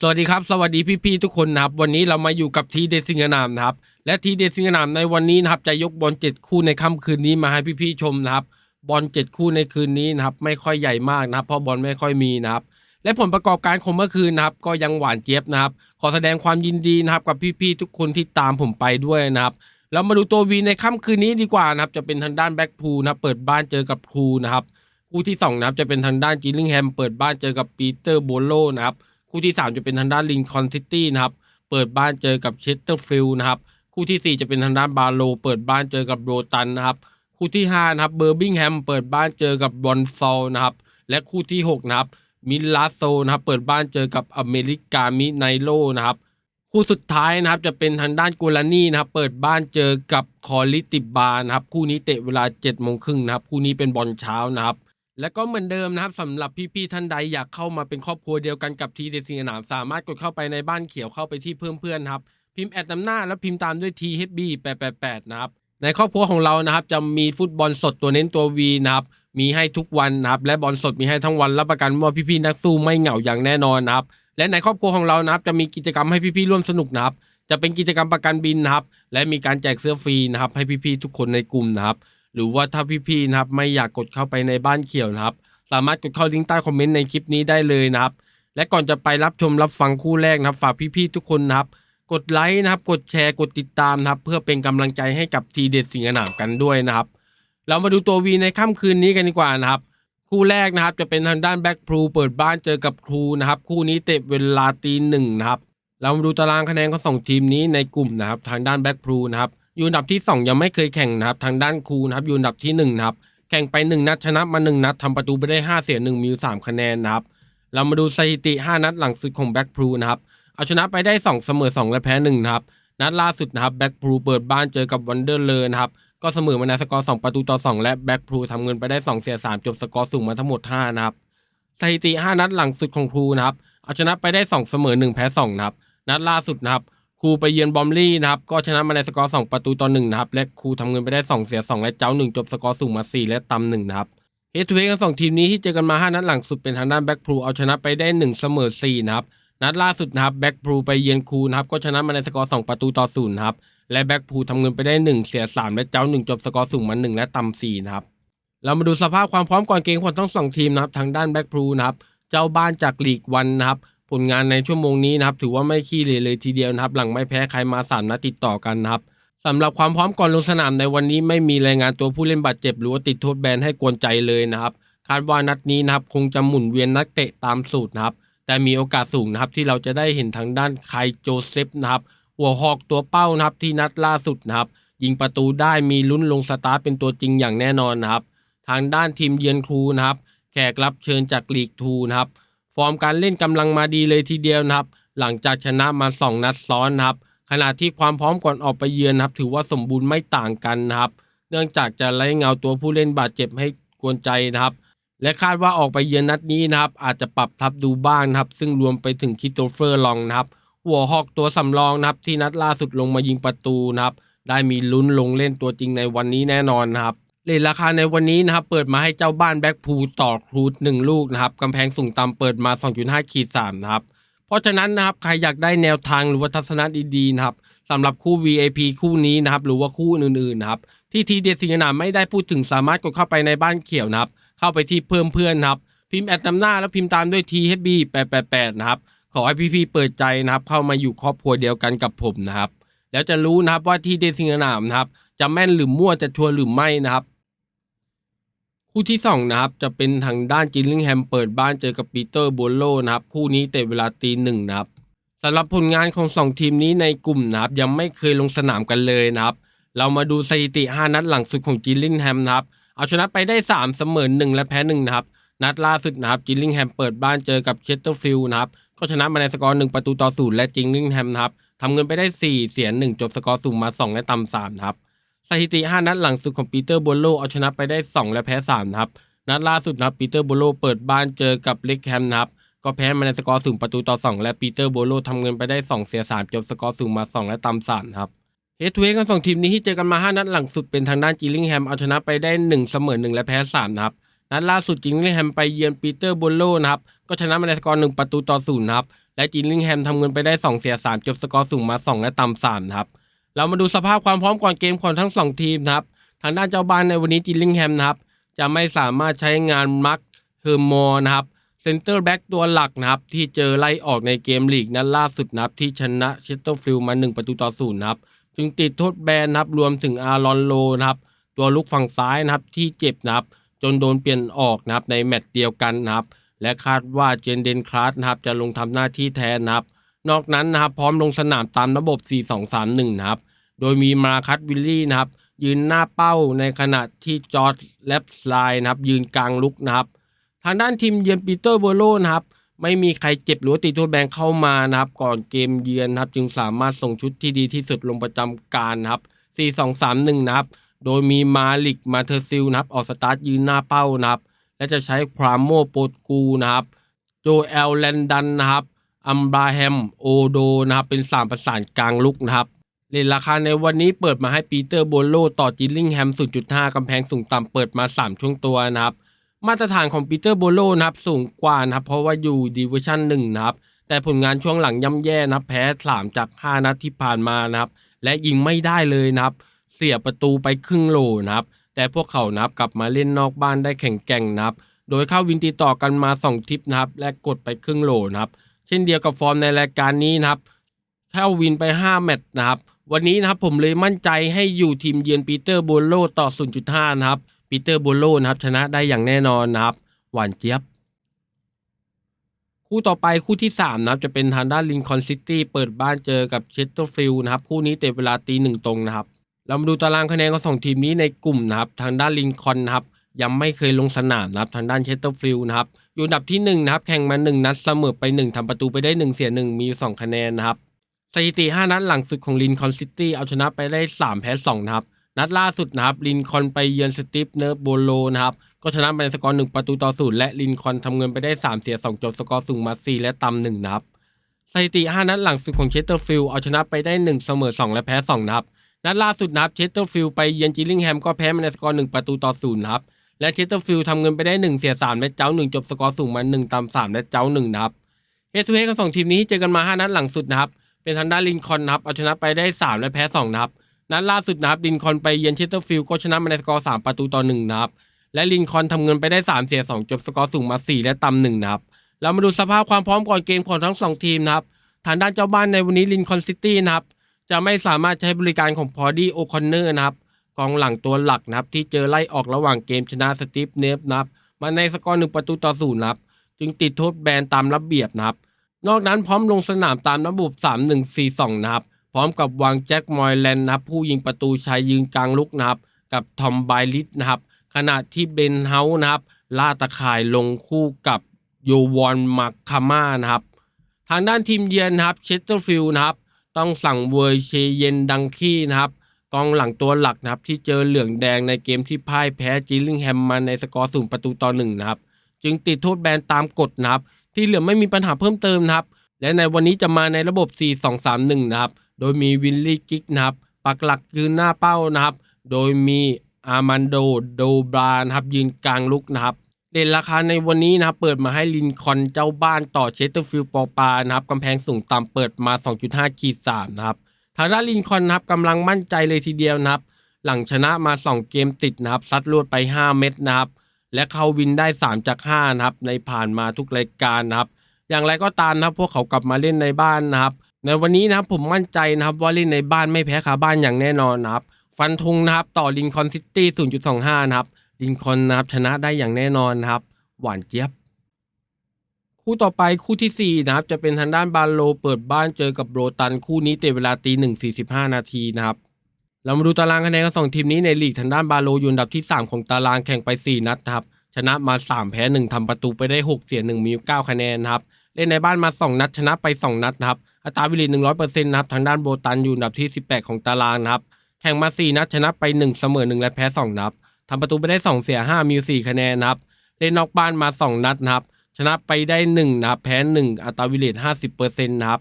สวัสดีครับ สวัสดีพี่ๆทุกคนนะครับ วันนี้เรามาอยู่กับทีเดซิงนามนะครับ และทีเดซิงนามในวันนี้นะครับ จะยกบอลเจ็ดคู่ในค่ำคืนนี้มาให้พี่ๆชมนะครับ บอลเจ็ดคู่ในคืนนี้นะครับ ไม่ค่อยใหญ่มากนะครับ เพราะบอลไม่ค่อยมีนะครับ และผลประกอบการของเมื่อคืนนะครับ ก็ยังหวานเจี๊ยบนะครับ ขอแสดงความยินดีนะครับ กับพี่ๆทุกคนที่ตามผมไปด้วยนะครับเรามาดูตัววีในค่ำคืนนี้ดีกว่านะครับ จะเป็นทางด้านแบ็กพูลนะเปิดบ้านเจอกับครูนะครับ คู่ที่สองนะครับจะเป็นทางด้านจิลลิงแฮมเปิดบ้านเจอกับปีเตอร์โบโลนะครับ คู่ที่ 3 จะเป็นทางด้านลิงคอนซิตี้นะครับเปิดบ้านเจอกับเชสเตอร์ฟิลด์นะครับคู่ทีสี่ 4 จะเป็นทางด้านบาโล เปิดบ้านเจอกับโรตันนะครับคู่ที่5นะครับเบอร์บิงแฮมเปิดบ้านเจอกับบอนซอลนะครับและคู่ที่6นะครับมิลาโซนะครับเปิดบ้านเจอกับอเมริกามิไนโลนะครับคู่สุดท้ายนะครับจะเป็นทางด้านกูลานี่นะครับเปิดบ้านเจอกับคอลิติบานะครับคู่นี้เตะเวลา7จ็ดโมงครึ่งนะครับคู่นี้เป็นบอลเช้านะครับ และก็เหมือนเดิมนะครับสำหรับพี่ๆท่านใดอยากเข้ามาเป็นครอบครัวเดียวกันกับทีเดซิงหนามสามารถกดเข้าไปในบ้านเขียวเข้าไปที่เพิ่มเพื่อนครับพิมพ์แอดนำหน้าแล้วพิมพ์ตามด้วย THB 888นะครับในครอบครัวของเรานะครับจะมีฟุตบอลสดตัวเน้นตัว V นะครับมีให้ทุกวันนะครับและบอลสดมีให้ทั้งวันรับประกันว่าพี่ๆนักสู้ไม่เหงาอย่างแน่นอนนะครับและในครอบครัวของเรานะครับจะมีกิจกรรมให้พี่ๆร่วมสนุกนะครับจะเป็นกิจกรรมประกันบินนะครับและมีการแจกเสื้อฟรีนะครับให้พี่ๆทุกคนในกลุ่มนะครับ หรือว่าถ้าพี่ๆนะครับไม่อยากกดเข้าไปในบ้านเขียวนะครับ สามารถกดเข้าลิงก์ใต้คอมเมนต์ในคลิปนี้ได้เลยนะครับ และก่อนจะไปรับชมรับฟังคู่แรกนะครับ ฝากพี่ๆทุกคนนะครับ กดไลค์นะครับ กดแชร์กดติดตามนะครับ เพื่อเป็นกำลังใจให้กับทีเด็ดสิงห์หนามกันด้วยนะครับ เรามาดูตัววีในค่ำคืนนี้กันดีกว่านะครับ คู่แรกนะครับ จะเป็นทางด้านแบ็กพลูเปิดบ้านเจอกับครูนะครับ คู่นี้เตะเวลาตีหนึ่งนะครับ เรามาดูตารางคะแนนของสองทีมนี้ในกลุ่มนะครับ ทางด้านแบ็กพลูนะครับ อยู่อันดับที่ 2 ยังไม่เคยแข่งนะครับทางด้านครูนะครับอยู่อันดับที่1นะครับแข่งไป 1 นัดชนะมา 1 นัดทำประตูไปได้ 5 เสีย 1 มี3คะแนนนะครับเรามาดูสถิติ 5 นัดหลังสุดของแบ็กพลูนะครับเอาชนะไปได้ 2 เสมอ 2 และแพ้1นะครับนัดล่าสุดนะครับแบ็กพลูเปิดบ้านเจอกับวันเดอร์เลอร์นะครับก็เสมอมาในสกอร์ 2 ประตูต่อ 2 และแบ็กพลูทำเงินไปได้ 2 เสีย 3 จบสกอร์สูงมาทั้งหมด 5 นะครับสถิติ 5 นัดหลังสุดของครูนะครับเอาชนะไปได้ 2 เสมอ 1 แพ้2นะครับนัดล่าสุดนะครับ ครูไปเยือนบอมลี่นะครับ ก็ชนะมาในสกอร์2ประตูต่อ1นะครับ และครูทำเงินไปได้ 2 เสีย 2 และเจ้า1จบสกอร์สูงมา 4 และต่ำ1นะครับเฮดทูเฮดกันสองทีมนี้ที่เจอกันมา 5 นัดหลังสุดเป็นทางด้านแบ็กพลูเอาชนะไปได้ 1 เสมอ4นะครับนัดล่าสุดนะครับแบ็กพลูไปเยือนครูนะครับก็ชนะมาในสกอร์2ประตูต่อ0นะครับและแบ็กพลูทำเงินไปได้ 1 เสีย 3 และเจ้า1จบสกอร์สูงมา 1 และต่ำ4นะครับเรามาดูสภาพความพร้อมก่อนเกมของทั้งสองทีมนะครับทางด้านแบ็กพูลนะครับเจ้าบ้านจากลีกวันนะครับ ผลงานในชั่วโมงนี้นะครับถือว่าไม่ขี้เหร่เลยทีเดียวนะครับ หลังไม่แพ้ใครมา3นัดติดต่อกันนะครับสำหรับความพร้อมก่อนลงสนามในวันนี้ไม่มีรายงานตัวผู้เล่นบาดเจ็บหรือว่าติดโทษแบนให้กวนใจเลยนะครับ คาดว่านัดนี้นะครับคงจะหมุนเวียนนักเตะตามสูตรนะครับ แต่มีโอกาสสูงนะครับที่เราจะได้เห็นทางด้านไคโจเซฟนะครับหัวหอกตัวเป้านะครับที่นัดล่าสุดนะครับยิงประตูได้มีลุ้นลงสตาร์ทเป็นตัวจริงอย่างแน่นอนนะครับ ทางด้านทีมเยือนครูนะครับ แขกรับเชิญจากลีกทูนะครับ ฟอร์มการเล่นกำลังมาดีเลยทีเดียวนะครับ หลังจากชนะมา 2 นัดซ้อนนะครับ ขณะที่ความพร้อมก่อนออกไปเยือนนะครับ ถือว่าสมบูรณ์ไม่ต่างกันนะครับ เนื่องจากจะไล่เงาตัวผู้เล่นบาดเจ็บให้กวนใจนะครับ และคาดว่าออกไปเยือนนัดนี้นะครับ อาจจะปรับทับดูบ้างนะครับ ซึ่งรวมไปถึงคิโตเฟอร์ลองนะครับ หัวหอกตัวสำรองนะครับ ที่นัดล่าสุดลงมายิงประตูนะครับ ได้มีลุ้นลงเล่นตัวจริงในวันนี้แน่นอนนะครับ เลทราคาในวันนี้นะครับเปิดมาให้เจ้าบ้านแบ็กพูลต่อครูดหนึ่งลูกนะครับกำแพงสูงต่ำเปิดมา 2.5ขีด3นะครับเพราะฉะนั้นนะครับใครอยากได้แนวทางหรือว่าทัศนะดีๆนะครับสำหรับคู่ VIP คู่นี้นะครับหรือว่าคู่อื่นๆนะครับที่ทีเด็ดสิงห์นามไม่ได้พูดถึงสามารถกดเข้าไปในบ้านเขียวนะครับเข้าไปที่เพิ่มเพื่อนนะครับพิมพ์แอดนำหน้าแล้วพิมพ์ตามด้วย THB 888นะครับขอให้พี่ๆเปิดใจนะครับเข้ามาอยู่ครอบครัวเดียวกันกับผมนะครับแล้วจะรู้นะครับว่าที่เดซิงห์นามนะครับจะแม่นหรือมั่วจะชัวร์หรือไม่นะครับ คู่ที่สองนะครับจะเป็นทางด้านจิลลิงแฮมเปิดบ้านเจอกับปีเตอร์โบโลนะครับคู่นี้เตะเวลาตีหนึ่งนะครับสำหรับผลงานของสองทีมนี้ในกลุ่มนะครับยังไม่เคยลงสนามกันเลยนะครับเรามาดูสถิติ 5 นัดหลังสุดของจิลลิงแฮมนะครับเอาชนะไปได้ 3 เสมอ1และแพ้1นะครับนัดล่าสุดนะครับจิลลิงแฮมเปิดบ้านเจอกับเชสเตอร์ฟิลด์นะครับก็ชนะมาในสกอร์ 1 ประตูต่อศูนย์และจิลลิงแฮมนะครับทำเงินไปได้ 4 เสีย1จบสกอร์สูงมา 2 และต่ำ3นะครับ สถิติ 5 นัดหลังสุดของปีเตอร์โบโลเอาชนะไปได้ 2 และแพ้3นะครับนัดล่าสุดนะครับปีเตอร์โบโลเปิดบ้านเจอกับเล็กแฮมนะครับก็แพ้มาในสกอร์สูงประตูต่อ 2 และปีเตอร์โบโลทำเงินไปได้ 2 เสีย 3 จบสกอร์สูงมา 2 และต่ำ3ครับเฮดทูเฮดกันสองทีมนี้ที่เจอกันมา 5 นัดหลังสุดเป็นทางด้านจิลลิงแฮมเอาชนะไปได้ 1 เสมอ 1 และแพ้ 3 นะครับ นัดล่าสุดจิลลิงแฮมไปเยือนปีเตอร์โบโลนะครับก็ชนะมาในสกอร์ 1 ประตูต่อ 0 นะครับ และจิลลิงแฮมทำเงินไปได้ 2 เสีย 3 จบสกอร์สูงมา 2 และต่ำ3นะครับ เรามาดูสภาพความพร้อมก่อนเกมของทั้ง 2 ทีมนะครับ ทางด้านเจ้าบ้านในวันนี้จิลลิงแฮมนะครับ จะไม่สามารถใช้งานมักเฮอร์มอนะครับเซนเตอร์แบ็กตัวหลักนะครับ ที่เจอไล่ออกในเกมลีกนัดล่าสุดนะครับ ที่ชนะเชสเตอร์ฟิลด์มา 1 ประตูต่อศูนย์นะครับ จึงติดโทษแบนนะครับ รวมถึงอารอนโลนะครับ ตัวลุกฝั่งซ้ายนะครับที่เจ็บนะครับ จนโดนเปลี่ยนออกนะครับในแมตช์เดียวกันนะครับ และคาดว่าเจนเดนคลาสนะครับจะลงทำหน้าที่แทนนะครับ นอกนั้นนะครับพร้อมลงสนามตามระบบ 4-2-3-1 นะครับ โดยมีมาคัตวิลลี่นะครับ ยืนหน้าเป้าในขณะที่จอร์ดแลบสไลน์นะครับ ยืนกลางลุกนะครับ ทางด้านทีมเยือนปีเตอร์โบโลนะครับ ไม่มีใครเจ็บหรือติดโทษแบนเข้ามานะครับ ก่อนเกมเยือนนะครับ จึงสามารถส่งชุดที่ดีที่สุดลงประจำการนะครับ 4-2-3-1 นะครับ โดยมีมาลิกมาเทอร์ซิลนะครับออกสตาร์ทยืนหน้าเป้านะครับ และจะใช้ความโมโปรตกูนะครับโจเอลแลนดันนะครับ อัมบราแฮมโอโดนะครับเป็นสามประสานกลางลุกนะครับเรทราคาในวันนี้เปิดมาให้ปีเตอร์โบโลต่อจิลลิงแฮม 0.5 กำแพงสูงต่ำเปิดมา 3 ช่วงตัวนะครับ มาตรฐานของปีเตอร์โบโลนะครับสูงกว่านะครับ เพราะว่าอยู่ดิวิชั่นหนึ่งนะครับ แต่ผลงานช่วงหลังย่ำแย่นะครับแพ้ 3 จาก 5 นัดที่ผ่านมานะครับ และยิงไม่ได้เลยนะครับ เสียประตูไปครึ่งโลนะครับ แต่พวกเขานะครับกลับมาเล่นนอกบ้านได้แข็งแกร่งนะครับ โดยเข้าวินติดต่อกันมา 2 ทิปนะครับ และกดไปครึ่งโลนะครับ เช่นเดียวกับฟอร์มในรายการนี้นะครับเข้าวินไป 5 แมตช์นะครับ วันนี้นะครับผมเลยมั่นใจให้อยู่ทีมเยือนปีเตอร์โบโลต่อ 0.5 นะครับ ปีเตอร์โบโลนะครับ ชนะได้อย่างแน่นอนนะครับ หวานเจี๊ยบ คู่ต่อไปคู่ที่ 3 นะครับ จะเป็นทางด้านลินคอ n ซิตี้เปิดบ้านเจอกับเชสเตอร์ฟิลด์นะครับ คู่นี้เตะเวลาตีหนึ่งตรงนะครับ เรามาดูตารางคะแนนของสองทีมนี้ในกลุ่มนะครับ ทางด้านลินคอ n นะครับ ยังไม่เคยลงสนามนะครับทางด้านเชสเตอร์ฟิลด์นะครับ อยู่อันดับที่1นะครับแข่งมา 1 นัดเสมอไป 1ทำประตูไปได้ 1 เสีย 1 มี 2 คะแนนนะครับสถิติ 5 นัดหลังสุดของลินคอ n ซิตี้เอาชนะไปได้ 3 แพ้ 2 นะครับ นัดล่าสุดนะครับลินคอ n ไปเยือนสติฟเนิร์โบโลนะครับก็ชนะไปในสกอร์1ประตูต่อศูนย์และลินคอ n ทำเงินไปได้ 3 เสีย 2 จบสกอร์สูงมา 4 และต่ำ1นะครับสถิติ 5 นัดหลังสุดของเชสเตอร์ฟิลด์เอาชนะไปได้ 1 เสมอ 2 และแพ้ 2 นะครับนัดล่าสุดนะครับเชสเตอร์ฟิลด์ไปเยือนจิลลิงแฮมก็แพ้มาในสกอร์1ประตูต่อศูนย์นะครับ และเชสเตอร์ฟิลด์ทำเงินไปได้ 1 เสีย3และเจ้า 1 จบสกอร์สูงมา1ต่ำ3และเจ้า 1 นะครับเฮดทูเฮดของสองทีมนี้เจอกันมา 5 นัดหลังสุดนะครับ เป็นทางด้านลินคอ n นะครับเอาชนะไปได้ 3 และแพ้ 2 นะครับ นัดล่าสุดนะครับลินคอ n ไปเยือนเชสเตอร์ฟิลด์ก็ชนะมาในสกอร์3ประตูต่อ1นะครับและลินคอ n ทำเงินไปได้ 3 เสีย 2 จบสกอร์สูงมา 4 และต่ำ1นะครับเรามาดูสภาพความพร้อมก่อนเกมของทั้ง 2 ทีมนะครับทางด้านเจ้าบ้านในวันนี้ลินคอ n ซิตี้นะครับจะไม่สามารถใช้บริการของพอดี้โอคอนเนอร์นะครับ กองหลังตัวหลักนะครับ ที่เจอไล่ออกระหว่างเกมชนะสตีฟเนฟนะครับมาในสกอร์หนึ่งประตูต่อศูนย์นะครับ จึงติดโทษแบนตามระเบียบนะครับ นอกนั้นพร้อมลงสนามตามระบบ 3-1-4-2 นะครับ พร้อมกับวางแจ็คมอยแลนด์นะครับ ผู้ยิงประตูชายยืนกลางลุกนะครับ กับทอมไบลิสนะครับ ขณะที่เบนเฮาส์นะครับล่าตะข่ายลงคู่กับโยวอนมาคาม่านะครับ ทางด้านทีมเยือนนะครับเชสเตอร์ฟิลด์นะครับ ต้องสั่งเวอร์เชเยนดังคีนะครับ กองหลังตัวหลักนะครับที่เจอเหลืองแดงในเกมที่พ่ายแพ้จิลลิงแฮมมาในสกอร์สูงประตูต่อหนึ่งนะครับจึงติดโทษแบนตามกฎนะครับที่เหลือไม่มีปัญหาเพิ่มเติมนะครับและในวันนี้จะมาในระบบ 4-2-3-1 นะครับโดยมีวิลลี่กิกนะครับปักหลักยืนหน้าเป้านะครับโดยมีอาร์มันโดโดบรานะครับยืนกลางลุกนะครับเด่นราคาในวันนี้นะครับเปิดมาให้ลินคอ n เจ้าบ้านต่อเชสเตอร์ฟิลด์ปอปานะครับกำแพงสูงต่ำเปิดมา 2.5ขีด3นะครับ ทางด้าลินคอ n นะครับกำลังมั่นใจเลยทีเดียวนะครับ หลังชนะมา 2 เกมติดนะครับซัดรวดไป 5 เม็ดนะครับ และเขาวินได้ 3 จาก 5 นะครับ ในผ่านมาทุกรายการนะครับ อย่างไรก็ตามนะครับพวกเขากลับมาเล่นในบ้านนะครับ ในวันนี้นะครับผมมั่นใจนะครับว่าเล่นในบ้านไม่แพ้คาบ้านอย่างแน่นอนนะครับ ฟันธงนะครับต่อลินคอนซิตี้ 0.25 นะครับลินคอนนะครับชนะได้อย่างแน่นอนนะครับ หวานเจี๊ยบ คู่ต่อไปคู่ที่ 4 นะครับ จะเป็นทางด้านบาโลเปิดบ้านเจอกับโรตันคู่นี้เตะเวลาตีหนึ่งสี่สิบห้านาทีนะครับเรามาดูตารางคะแนนของสองทีมนี้ในลีกทางด้านบาโลอยู่อันดับที่ 3 ของตารางแข่งไป 4 นัดนะครับชนะมา 3 แพ้ 1ทำประตูไปได้ 6 เสีย 1 มี9คะแนนนะครับเล่นในบ้านมา 2 นัดชนะไป 2 นัดนะครับอัตราวิลิต100%นะครับทางด้านโบตันอยู่อันดับที่ 18 ของตารางนะครับแข่งมา 4 นัดชนะไป 1 เสมอ 1 และแพ้ 2 นัดทำประตูไปได้ 2 เสีย 5 มี 4 คะแนนนะครับเล่นนอกบ้านมา 2 นัดนะครับ ชนะไปได้1นะครับแพ้1อัตราวิเลิต50%นะครับ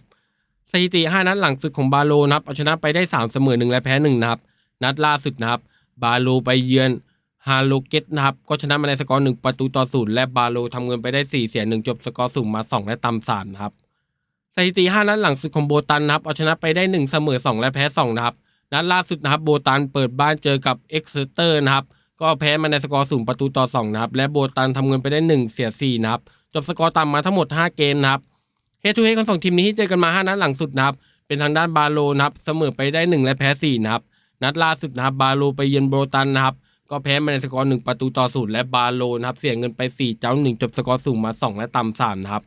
สถิติ 5 นัดหลังสุดของบาโลนะครับเอาชนะไปได้ 3 เสมอ1และแพ้1นะครับนัดล่าสุดนะครับ บาโลไปเยือนฮาโลเกตนะครับก็ชนะมาในสกอร์1ประตูต่อศูนย์และบาโลทำเงินไปได้ 4 เสีย 1 จบสกอร์สูงมา 2 และต่ำ3นะครับสถิติ 5 นัดหลังสุดของโบตันนะครับเอาชนะไปได้ 1 เสมอ 2 และแพ้ 2 นะครับ นัดล่าสุดนะครับโบตันเปิดบ้านเจอกับเอ็กเซเตอร์นะครับก็แพ้มาในสกอร์ศูนย์ประตูต่อ 2 นะครับ และโบตันทำเงินไปได้ 1 เสีย 4 นะครับ จบสกอร์ต่ำมาทั้งหมด 5 เกมนะครับเฮทูเฮของสองทีมนี้ที่เจอกันมา 5 นัดหลังสุดนะครับ เป็นทางด้านบาโลนะครับเสมอไปได้ 1 และแพ้ 4 นะครับ นัดล่าสุดนะครับบาโลไปเยือนโบตันนะครับ ก็แพ้มาในสกอร์1ประตูต่อศูนย์และบาโลนะครับเสียเงินไป 4 เจ้า 1 จบสกอร์สูงมา 2 และต่ำ3นะครับ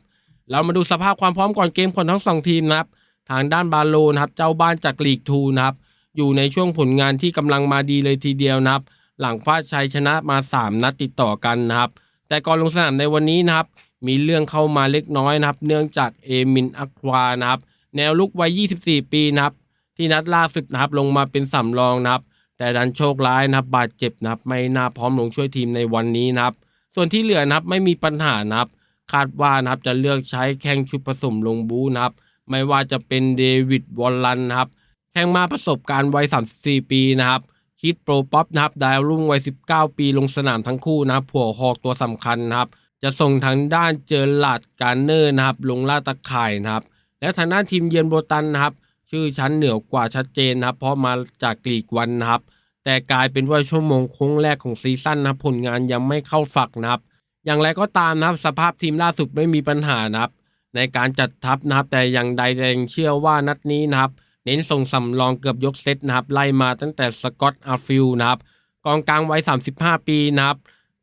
เรามาดูสภาพความพร้อมก่อนเกมของทั้งสองทีมนะครับทางด้านบาโลนะครับเจ้าบ้านจากลีกทูนะครับอยู่ในช่วงผลงานที่กำลังมาดีเลยทีเดียวนะครับ หลังฟาดชัยชนะมา 3 นัดติดต่อกันนะครับ แต่ก่อนลงสนามในวันนี้นะครับ มีเรื่องเข้ามาเล็กน้อยนะครับ เนื่องจากเอมินอัควานะครับ แนวลุกวัย 24 ปีนะครับ ที่นัดล่าสุดนะครับลงมาเป็นสำรองนะครับ แต่ดันโชคร้ายนะครับบาดเจ็บนะครับ ไม่น่าพร้อมลงช่วยทีมในวันนี้นะครับ ส่วนที่เหลือนะครับไม่มีปัญหานะครับ คาดว่านะครับจะเลือกใช้แข้งชุดผสมลงบูนะครับ ไม่ว่าจะเป็นเดวิดวอลลันนะครับแข่งมาประสบการณ์วัย 34 ปีนะครับคิดโปรป๊อปนะครับดาวรุ่งวัย 19 ปีลงสนามทั้งคู่นะครับผัวหอกตัวสำคัญนะครับ จะส่งทางด้านเจอร์ลาดการเนอร์นะครับ ลงล่าตะข่ายนะครับ และทางด้านทีมเยือนโบตันนะครับ ชื่อชั้นเหนือกว่าชัดเจนนะครับ เพราะมาจากกรีกวันนะครับ แต่กลายเป็นว่าชั่วโมงโค้งแรกของซีซั่นนะครับผลงานยังไม่เข้าฝักนะครับ อย่างไรก็ตามนะครับ สภาพทีมล่าสุดไม่มีปัญหานะครับ ในการจัดทัพนะครับ แต่อย่างใดแรงเชื่อว่านัดนี้นะครับ เน้นส่งสำรองเกือบยกเซตนะครับ ไล่มาตั้งแต่สกอตอาร์ฟิลนะครับกองกลางวัย 35 ปีนะครับ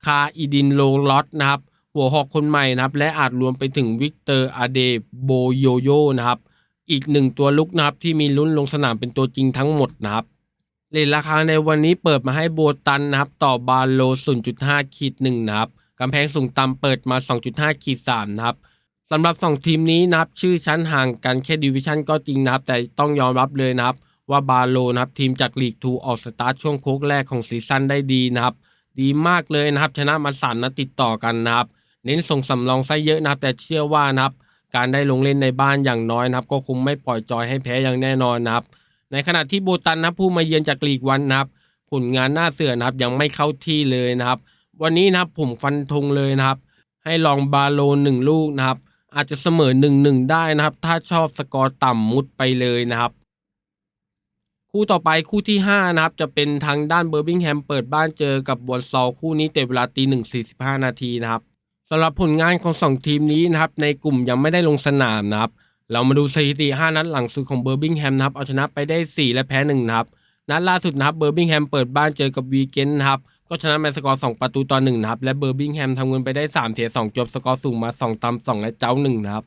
คาอีดินโลลอตนะครับ หัวหอกคนใหม่นะครับ และอาจรวมไปถึงวิกเตอร์อาเดโบโยโยนะครับ อีกหนึ่งตัวลุกนะครับที่มีลุ้นลงสนามเป็นตัวจริงทั้งหมดนะครับเลทราคาในวันนี้เปิดมาให้โบตันนะครับ ต่อบาโล 0.5ขีด1นะครับกำแพงสูงต่ำเปิดมา 2.5ขีด3นะครับสำหรับ 2 ทีมนี้นะครับ ชื่อชั้นห่างกันแค่ดิวิชั่นก็จริงนะครับ แต่ต้องยอมรับเลยนะครับ ว่าบาโลนะครับ ทีมจากลีก2ออกสตาร์ทช่วงโค้งแรกของซีซั่นได้ดีนะครับ ดีมากเลยนะครับ ชนะมาสามนัดติดต่อกันนะครับ เน้นส่งสำรองไซเยอะนะครับ แต่เชื่อว่านะครับ การได้ลงเล่นในบ้านอย่างน้อยนะครับ ก็คงไม่ปล่อยจอยให้แพ้อย่างแน่นอนนะครับ ในขณะที่โบตันนะผู้มาเยือนจากลีกวันนะครับ ผลงานหน้าเสือนะครับยังไม่เข้าที่เลยนะครับ วันนี้นะครับผมฟันธงเลยนะครับ ให้ลองบาโลหนึ่งลูกนะครับ อาจจะเสมอหนึ่งหนึ่งได้นะครับ ถ้าชอบสกอร์ต่ำมุดไปเลยนะครับคู่ต่อไปคู่ที่ 5 นะครับ จะเป็นทางด้านเบอร์บิงแฮมเปิดบ้านเจอกับบอลซอลคู่นี้เตะเวลาตีหนึ่งสี่สิบห้านาทีนะครับ สำหรับผลงานของสองทีมนี้นะครับในกลุ่มยังไม่ได้ลงสนามนะครับ เรามาดูสถิติ 5 นัดหลังสุดของเบอร์บิงแฮมนะครับเอาชนะไปได้ 4 และแพ้1นะครับนัดล่าสุดนะครับเบอร์บิงแฮมเปิดบ้านเจอกับวีเกนนะครับก็ชนะมาสกอร์2ประตูต่อ1นะครับและเบอร์บิงแฮมทำเงินไปได้ 3 เสีย 2 จบสกอร์สูงมา 2ตำ2และเจ้า1นะครับ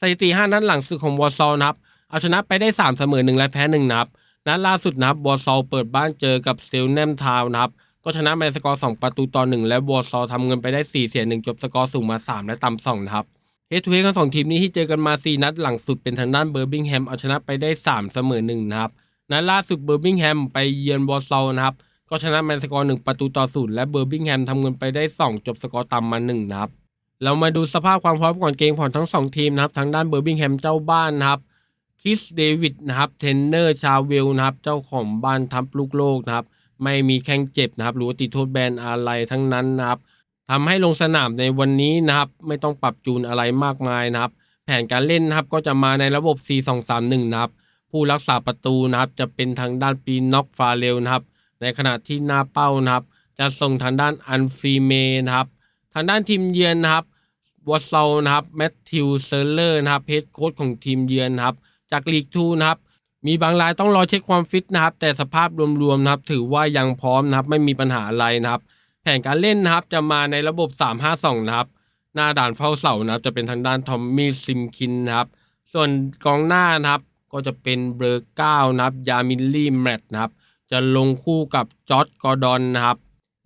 สถิติ 5 นัดหลังสุดของวอร์ซอลนะครับเอาชนะไปได้ 3 เสมอ 1 และแพ้1นะครับนัดล่าสุดนะครับวอร์ซอลเปิดบ้านเจอกับเตลแนมทาวน์นะครับ ก็ชนะมาสกอร์ 2 ประตูต่อ 1 และวอร์ซอลทำเงินไปได้ 4 เสีย 1 จบสกอร์สูงมา 3 และต่ำ2นะครับเฮดทูเฮดของสองทีมนี้ที่เจอกันมา 4 นัดหลังสุดเป็นทางด้านเบอร์บิงแฮมเอาชนะไปได้ 3 เสมอ1นะครับนัดล่าสุดเบอร์บิงแฮมไปเยือนวอร์ซอลนะครับก็ชนะแมนสกอร์1ประตูต่อศูนย์และเบอร์บิงแฮมทำเงินไปได้ 2 จบสกอร์ต่ำมา1นะครับเรามาดูสภาพความพร้อมก่อนเกมของทั้ง 2 ทีมนะครับทางด้านเบอร์บิงแฮมเจ้าบ้านนะครับคิสเดวิดนะครับเทนเนอร์ชาเวลนะครับเจ้าของบ้านทัพลูกโลกนะครับ ไม่มีแข้งเจ็บนะครับ หรือว่าติดโทษแบนอะไรทั้งนั้นนะครับทำให้ลงสนามในวันนี้นะครับ ไม่ต้องปรับจูนอะไรมากมายนะครับ แผนการเล่นนะครับก็จะมาในระบบ 4-2-3-1 นะครับ ผู้รักษาประตูนะครับ จะเป็นทางด้านปีน็อกฟาเรลนะครับ ในขณะที่หน้าเป้านะครับ จะส่งทางด้านอันฟรีเมนะครับ ทางด้านทีมเยือนนะครับวอตเซลนะครับแมทธิวเซอร์เลอร์นะครับเฮดโค้ชของทีมเยือนนะครับ จากลีกทูนะครับ มีบางรายต้องรอเช็คความฟิตนะครับ แต่สภาพรวมๆนะครับ ถือว่ายังพร้อมนะครับ ไม่มีปัญหาอะไรนะครับ แผนการเล่นนะครับ จะมาในระบบ 3-5-2 นะครับ หน้าด่านเฝ้าเสานะครับ จะเป็นทางด้านทอมมี่ซิมคินนะครับ ส่วนกองหน้านะครับ ก็จะเป็นเบอร์เก้านะครับ ยามิลลี่แมตนะครับ จะลงคู่กับจอร์ดกอร์ดอนนะครับ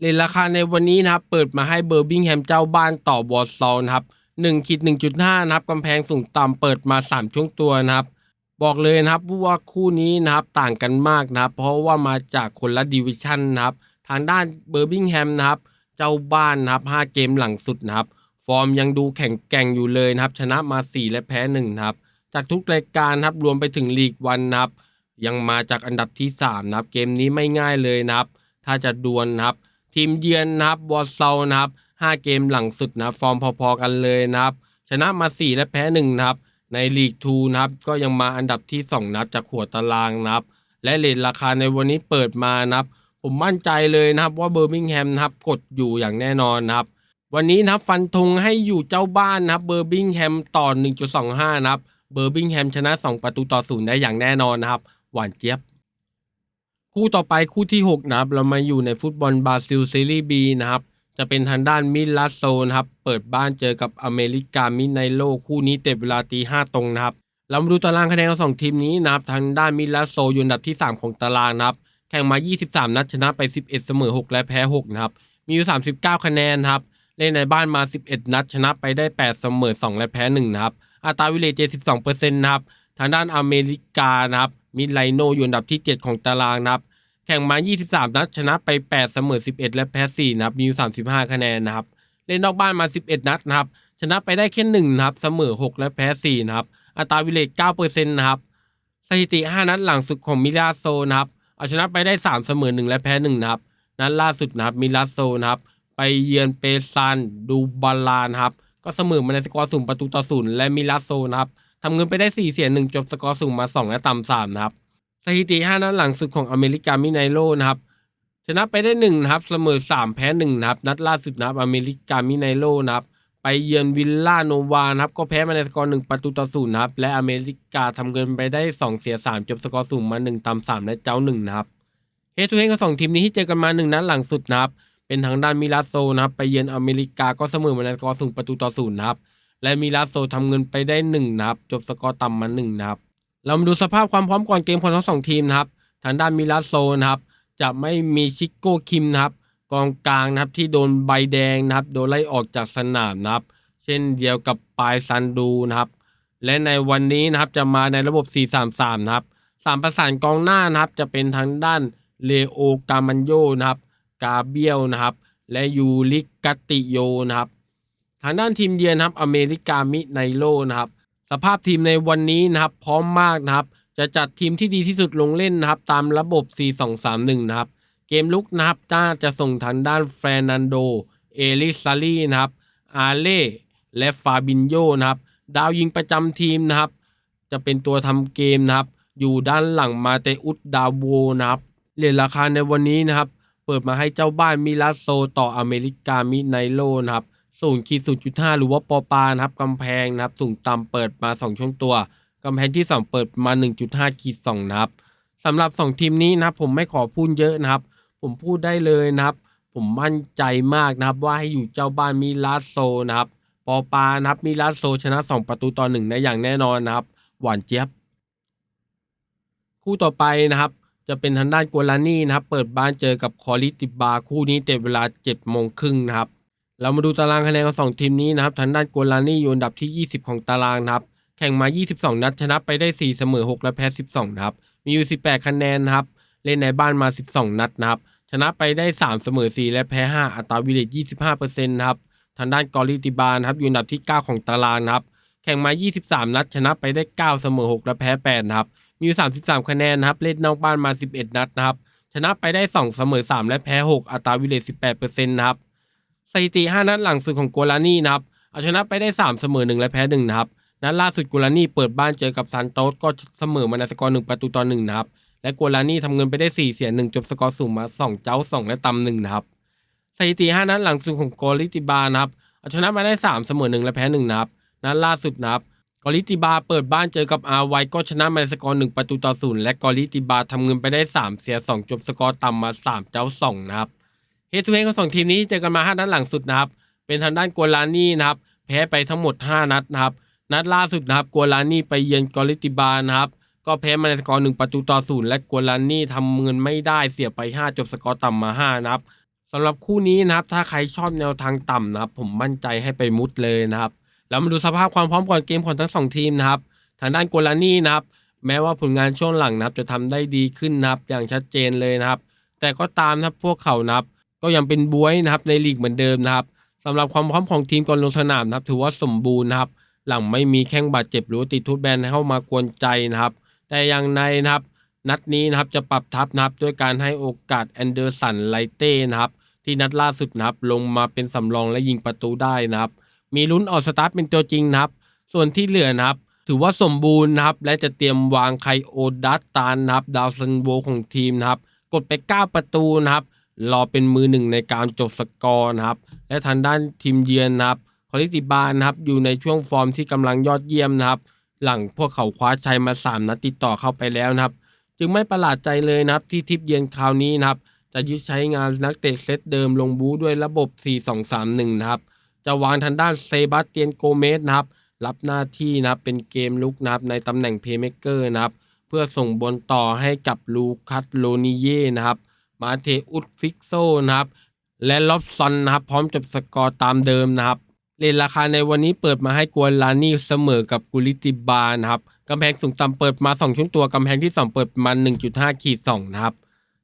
เลทราคาในวันนี้นะครับ เปิดมาให้เบอร์บิงแฮมเจ้าบ้านต่อบอร์ซอลนะครับ1ขีด1.5 นะครับกำแพงสูงต่ำเปิดมา 3 ช่วงตัวนะครับ บอกเลยนะครับว่าคู่นี้นะครับต่างกันมากนะครับ เพราะว่ามาจากคนละดิวิชั่นนะครับ ทางด้านเบอร์บิงแฮมนะครับ เจ้าบ้านนะครับ5เกมหลังสุดนะครับ ฟอร์มยังดูแข็งแกร่งอยู่เลยนะครับ ชนะมา 4 และแพ้1นะครับ จากทุกรายการนะครับรวมไปถึงลีกวันนะครับ ยังมาจากอันดับที่3นะครับ เกมนี้ไม่ง่ายเลยนะครับ ถ้าจะดวลนะครับ ทีมเยือนนะครับวอร์ซอลนะครับ5เกมหลังสุดนะฟอร์มพอๆกันเลยนะครับ ชนะมา 4 และแพ้1นะครับ ในลีกทูนะครับก็ยังมาอันดับที่ 2 นับจากหัวตารางนับ และเลทราคาในวันนี้เปิดมานับ ผมมั่นใจเลยนะครับว่าเบอร์มิงแฮมนะครับกดอยู่อย่างแน่นอนนะครับ วันนี้นะครับฟันธงให้อยู่เจ้าบ้านนะครับเบอร์บิงแฮมต่อ 1.25 นะครับเบอร์บิงแฮมชนะ 2 ประตูต่อศูนย์ได้อย่างแน่นอนนะครับ หวานเจี๊ยบ คู่ต่อไปคู่ที่ 6 นะครับ เรามาอยู่ในฟุตบอลบราซิลซีรีส์บีนะครับ จะเป็นทางด้านมิลาโซนะครับ เปิดบ้านเจอกับอเมริกามิไนโลคู่นี้เตะเวลาตีห้าตรงนะครับ เรามาดูตารางคะแนนของสองทีมนี้นะครับ ทางด้านมิลาโซอยู่อันดับที่ 3 ของตารางนะครับ แข่งมา 23 นัดชนะไป 11 เสมอ 6 และแพ้ 6 นะครับ มีอยู่ 39 คะแนนครับ เล่นในบ้านมา 11 นัดชนะไปได้ 8 เสมอ 2 และแพ้ 1 นะครับ อัตราวิเลเจ72%นะครับ ทางด้านอเมริกานะครับ มิไลโนอยู่อันดับที่ 7 ของตารางนะครับ แข่งมา 23 นัด ชนะไป 8 เสมอ 11 และแพ้ 4 นะครับ มีอยู่ 35 คะแนนนะครับ เล่นนอกบ้านมา 11 นัดนะครับ ชนะไปได้แค่1นะครับ เสมอ 6 และแพ้ 4 นะครับ อัตราวิเลต9%นะครับ สถิติ 5 นัดหลังสุดของมิลาโซนะครับ เอาชนะไปได้ 3 เสมอ 1 และแพ้ 1 นะครับ นัดล่าสุดนะครับ มิลาโซนะครับ ไปเยือนเปซานดูบาลานครับ ก็เสมอมาในสกอร์สูงประตูต่อศูนย์และมิลาโซนะครับทำเงินไปได้ 4 เสีย1จบสกอร์สูงมา 2 และต่ำ3นะครับ สถิติ5นัดหลังสุดของอเมริกามิไนโลนะครับชนะไปได้1นะครับเสมอ3แพ้1นะครับนัดล่าสุดนะครับอเมริกามิไนโลนะครับไปเยือนวิลล่าโนวานะครับก็แพ้มาในสกอร์1ประตูต่อศูนย์นะครับและอเมริกาทำเงินไปได้2เสีย3จบสกอร์สูงมา1ต่ำ3และเจ้า1นะครับเฮทูเฮงกับสองทีมนี้ที่เจอกันมา1นัดหลังสุดนะครับเป็นทางด้านมิลาโซนะครับไปเยือนอเมริกาก็เสมอมาในสกอร์สูงประตูต่อศูนย์นะครับและมิลาโซทำเงินไปได้1นะครับจบสกอร์ต่ำมา1นะครับ เรามาดูสภาพความพร้อมก่อนเกมของทั้งสองทีมนะครับ ทางด้านมิลาโซนะครับ จะไม่มีชิโก้คิมนะครับ กองกลางนะครับที่โดนใบแดงนะครับ โดนไล่ออกจากสนามนะครับ เช่นเดียวกับปายซันดูนะครับ และในวันนี้นะครับจะมาในระบบ 4-3-3 นะครับสามประสานกองหน้านะครับ จะเป็นทางด้านเลโอกามันโยนะครับ กาเบียลนะครับ และยูริกติโยนะครับ ทางด้านทีมเยือนครับอเมริกามิไนโลนะครับ สภาพทีมในวันนี้นะครับ พร้อมมากนะครับ จะจัดทีมที่ดีที่สุดลงเล่นนะครับ ตามระบบ 4-2-3-1 นะครับ เกมลุกนะครับน่าจะส่งทางด้านเฟรนันโด เอลิซารีนะครับ อาเล่และฟาบินโยนะครับ ดาวยิงประจำทีมนะครับ จะเป็นตัวทำเกมนะครับ อยู่ด้านหลังมาเตอุสดาวโวนะครับเหรียญราคาในวันนี้นะครับ เปิดมาให้เจ้าบ้านมิลาโซต่ออเมริกามิไนโลนะครับ สูงขีด0.5หรือว่าปอปานะครับกำแพงนะครับสูงต่ำเปิดมา2ช่วงตัวกำแพงที่2เปิดมา1.5ขีด2นะครับสำหรับ2ทีมนี้นะครับผมไม่ขอพูดเยอะนะครับ ผมพูดได้เลยนะครับ ผมมั่นใจมากนะครับ ว่าให้อยู่เจ้าบ้านมิลาโซนะครับปอปานะครับมิลาโซชนะ2ประตูต่อ1ได้อย่างแน่นอนนะครับ หวานเจี๊ยบ คู่ต่อไปนะครับจะเป็นทางด้านกัวลานี่นะครับ เปิดบ้านเจอกับคอริติบาคู่นี้เตะเวลา7โมงครึ่งนะครับ เรามาดูตารางคะแนนของสองทีมนี้นะครับทางด้านกวลานี่อยู่อันดับที่ 20 ของตารางนะครับ แข่งมา 22 นัดชนะไปได้ 4 เสมอ 6 และแพ้ 12 นะครับ มีอยู่ 18 คะแนนนะครับ เล่นในบ้านมา 12 นัดนะครับ ชนะไปได้ 3 เสมอ 4 และแพ้ 5 อัตราวิเลต25%นะครับทางด้านกอริติบานครับอยู่อันดับที่ 9 ของตารางนะครับ แข่งมา 23 นัด ชนะไปได้ 9 เสมอ 6 และแพ้ 8 นะครับ มีอยู่ 33 คะแนนนะครับ เล่นนอกบ้านมา 11 นัดนะครับ ชนะไปได้ 2 เสมอ 3 และแพ้ 6 อัตราวิเลต18%นะครับ สถิติ 5 นัดหลังสุดของโกลานี่นะครับเอาชนะไปได้ 3 เสมอ 1 และแพ้ 1 นะครับนัดล่าสุดโกลานี่เปิดบ้านเจอกับซานโตสก็เสมอมาในสกอร์ 1 ประตูต่อ1นะครับ และโกลานี่ทำเงินไปได้ 4 เสีย 1 จบสกอร์สูงมา 2 เจ้า 2 และต่ำ1นะครับสถิติ 5 นัดหลังสุดของโกลิติบานะครับเอาชนะมาได้ 3 เสมอ 1 และแพ้ 1 นะครับนัดล่าสุดนะครับกอลิติบาเปิดบ้านเจอกับอาไวก็ชนะมาในสกอร์ 1 ประตูต่อ0และกอลิติบาทำเงินไปได้ 3 เสีย 2 จบสกอร์ต่ำมา 3 เจ้า 2 นะครับ เฮทูเฮงของสองทีมนี้เจอกันมา 5 นัดหลังสุดนะครับ เป็นทางด้านกัวลานี่นะครับ แพ้ไปทั้งหมด 5 นัดนะครับ นัดล่าสุดนะครับกัวลานี่ไปเยือนกอลิติบานะครับ ก็แพ้มาในสกอร์1ประตูต่อ0และกัวลานี่ทำเงินไม่ได้เสียไป 5 จบสกอร์ต่ำมา 5 นะครับสำหรับคู่นี้นะครับ ถ้าใครชอบแนวทางต่ำนะครับ ผมมั่นใจให้ไปมุดเลยนะครับ แล้วมาดูสภาพความพร้อมก่อนเกมของทั้งสองทีมนะครับ ทางด้านกัวลานี่นะครับ แม้ว่าผลงานช่วงหลังนะครับ จะทำได้ดีขึ้นนะครับ อย่างชัดเจนเลยนะครับ แต่ก็ตามนะครับพวกเขานะครับ ก็ยังเป็นบวยนะครับในลีกเหมือนเดิมนะครับสำหรับความพร้อมของทีมก่อนลงสนามนะครับ ถือว่าสมบูรณ์นะครับ หลังไม่มีแข้งบาดเจ็บหรือว่าติดทุตแบนเข้ามากวนใจนะครับ แต่อย่างในนะครับ นัดนี้นะครับจะปรับทัพนะครับด้วยการให้โอกาสแอนเดอร์สันไลเต้นะครับ ที่นัดล่าสุดนะครับลงมาเป็นสำรองและยิงประตูได้นะครับ มีลุ้นออกสตาร์ทเป็นตัวจริงนะครับ ส่วนที่เหลือนะครับ ถือว่าสมบูรณ์นะครับ และจะเตรียมวางไคโอดัตตานนะครับ ดาวซันโวของทีมนะครับ กดไป 9 ประตูนะครับ รอเป็นมือหนึ่งในการจบสกอร์นะครับ และทางด้านทีมเยือนนะครับคอลิติบานะครับอยู่ในช่วงฟอร์มที่กำลังยอดเยี่ยมนะครับ หลังพวกเขาคว้าชัยมา 3 นัดติดต่อเข้าไปแล้วนะครับ จึงไม่ประหลาดใจเลยนะครับที่ทิปเยือนคราวนี้นะครับ จะยึดใช้งานนักเตะเซตเดิมลงบูด้วยระบบ 4-2-3-1 นะครับ จะวางทางด้านเซบาสเตียนโกเมสนะครับ รับหน้าที่นะครับเป็นเกมลุกนะครับในตำแหน่งเพย์เมเกอร์นะครับ เพื่อส่งบอลต่อให้กับลูคัสโลนิเย่นะครับ มาเทอุสฟิกโซนะครับ และล็อบซอนนะครับ พร้อมจบสกอร์ตามเดิมนะครับเลนราคาในวันนี้เปิดมาให้กวนลานี่เสมอกับกุลิติบานะครับกำแพงสูงต่ำเปิดมา 2ช่วงตัวกำแพงที่ 2 เปิดมา 1.5 ขีด 2 นะครับ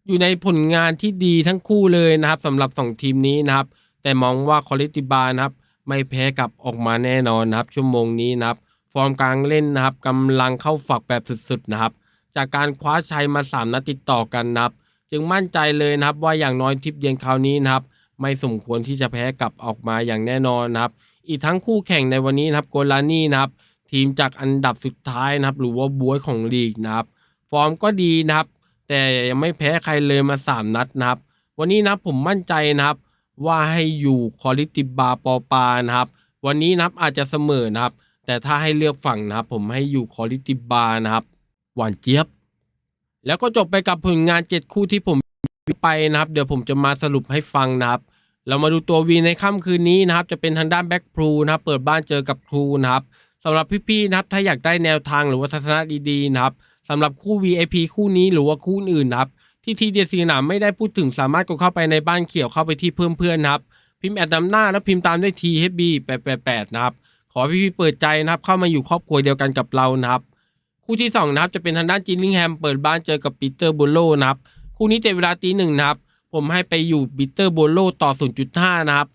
อยู่ในผลงานที่ดีทั้งคู่เลยนะครับสำหรับ 2 ทีมนี้นะครับ แต่มองว่าคอลิติบานะครับ ไม่แพ้กับออกมาแน่นอนนะครับ ชั่วโมงนี้นะครับ ฟอร์มกลางเล่นนะครับกำลังเข้าฝักแบบสุดๆนะครับ จากการคว้าชัยมา 3 นัดติดต่อกันนะครับ จึงมั่นใจเลยนะครับว่าอย่างน้อยทิปเยือนคราวนี้นะครับไม่สมควรที่จะแพ้กลับออกมาอย่างแน่นอนนะครับ อีกทั้งคู่แข่งในวันนี้นะครับโกลานี่นะครับ ทีมจากอันดับสุดท้ายนะครับ หรือว่าบวยของลีกนะครับ ฟอร์มก็ดีนะครับ แต่ยังไม่แพ้ใครเลยมา 3 นัดนะครับ วันนี้นะครับผมมั่นใจนะครับ ว่าให้อยู่คอลิติบาปอปานะครับ วันนี้นะครับอาจจะเสมอนะครับ แต่ถ้าให้เลือกฝั่งนะครับ ผมให้อยู่คอลิติบานะครับ หวานเจี๊ยบ แล้วก็จบไปกับผลงาน7คู่ที่ผมไปนะครับ เดี๋ยวผมจะมาสรุปให้ฟังนะครับ เรามาดูตัววีในค่ำคืนนี้นะครับ จะเป็นทางด้านแบ็กพลูนะครับ เปิดบ้านเจอกับครูนะครับสำหรับพี่ๆนะครับ ถ้าอยากได้แนวทางหรือว่าทัศนะดีๆนะครับสำหรับคู่ VIP คู่นี้หรือว่าคู่อื่นนะครับ ที่ทีเดียสีหนามไม่ได้พูดถึงสามารถกดเข้าไปในบ้านเขียวเข้าไปที่เพิ่มเพื่อนนะครับ พิมพ์แอดนำหน้าแล้วพิมพ์ตามด้วย THB 888นะครับขอพี่ๆเปิดใจนะครับ เข้ามาอยู่ครอบครัวเดียวกันกับเรานะครับ คู่ที่สองนะครับจะเป็นทางด้านจินลิงแฮมเปิดบ้านเจอกับปีเตอร์โบโลนะครับคู่นี้เตะเวลาตีหนึ่งนะครับ ผมให้ไปอยู่ปีเตอร์โบโลต่อ 0.5 นะครับ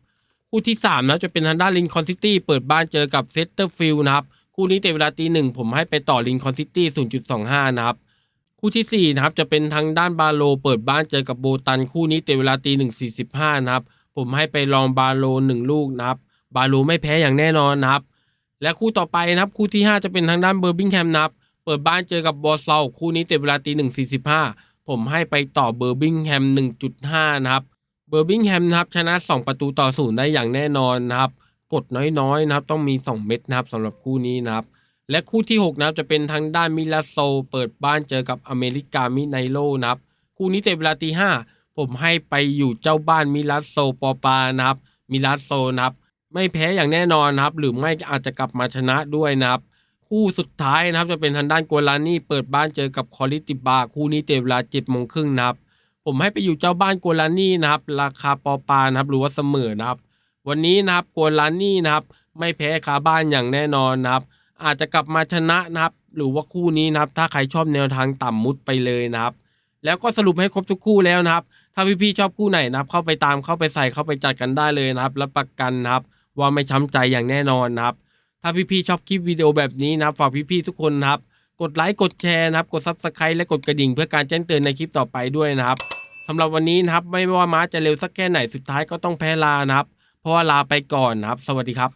คู่ที่3นะครับจะเป็นทางด้านลินคอนซิตี้เปิดบ้านเจอกับเซตเตอร์ฟิลด์นะครับ คู่นี้เตะเวลาตีหนึ่งผมให้ไปต่อลินคอนซิตี้ 0.25 นะครับ คู่ที่4นะครับจะเป็นทางด้านบาโล เปิดบ้านเจอกับโบตัน คู่นี้เตะเวลาตีหนึ่งสี่สิบห้านะครับ ผมให้ไปลองบาโลหนึ่งลูกนะครับ บาโลไม่แพ้อย่างแน่นอนนะครับ และคู่ต่อไปนะครับ คู่ที่ 5 จะเป็นทางด้านเบอร์บิงแฮมนะครับ ปิดบ้านเจอกับบอสเซาคู่นี้เตะเวลาตีหนึ่งสี่สิบห้าผมให้ไปต่อเบอร์บิงแฮมหนึ่งจุดห้านะครับ เบอร์บิงแฮมนะครับชนะ2ประตูต่อศูนย์ได้อย่างแน่นอนนะครับ กดน้อยๆนะครับ ต้องมี2เม็ดนะครับสำหรับคู่นี้นะครับ และคู่ที่6นะครับจะเป็นทางด้านมิลาโซ เปิดบ้านเจอกับอเมริกามิไนโลนะครับ คู่นี้เตะเวลาตีห้าผมให้ไปอยู่เจ้าบ้านมิลาโซปอปานะครับมิลาโซนะครับไม่แพ้อย่างแน่นอนนะครับ หรือไม่อาจจะกลับมาชนะด้วยนะครับ คู่สุดท้ายนะครับ จะเป็นทางด้านกัวลานี่เปิดบ้านเจอกับคอริติบาคู่นี้เตะเวลาเจ็ดโมงครึ่งนะครับ ผมให้ไปอยู่เจ้าบ้านกัวลานี่นะครับ ราคาปอปานะครับหรือว่าเสมอนะครับ วันนี้นะครับกัวลานี่นะครับ ไม่แพ้คาบ้านอย่างแน่นอนนะครับ อาจจะกลับมาชนะนะครับ หรือว่าคู่นี้นะครับ ถ้าใครชอบแนวทางต่ำมุดไปเลยนะครับ แล้วก็สรุปให้ครบทุกคู่แล้วนะครับ ถ้าพี่ๆชอบคู่ไหนนะครับ เข้าไปตามเข้าไปใส่เข้าไปจัดกันได้เลยนะครับรับประกันนะครับ ว่าไม่ช้ำใจอย่างแน่นอนนะครับ ถ้าพี่ๆชอบคลิปวิดีโอแบบนี้นะครับฝากพี่ๆทุกคนนะครับ กดไลค์กดแชร์นะครับ กด Subscribe และกดกระดิ่งเพื่อการแจ้งเตือนในคลิปต่อไปด้วยนะครับสำหรับวันนี้นะครับ ไม่ว่าม้าจะเร็วสักแค่ไหนสุดท้ายก็ต้องแพ้ลานะครับ เพราะว่าลาไปก่อนนะครับ สวัสดีครับ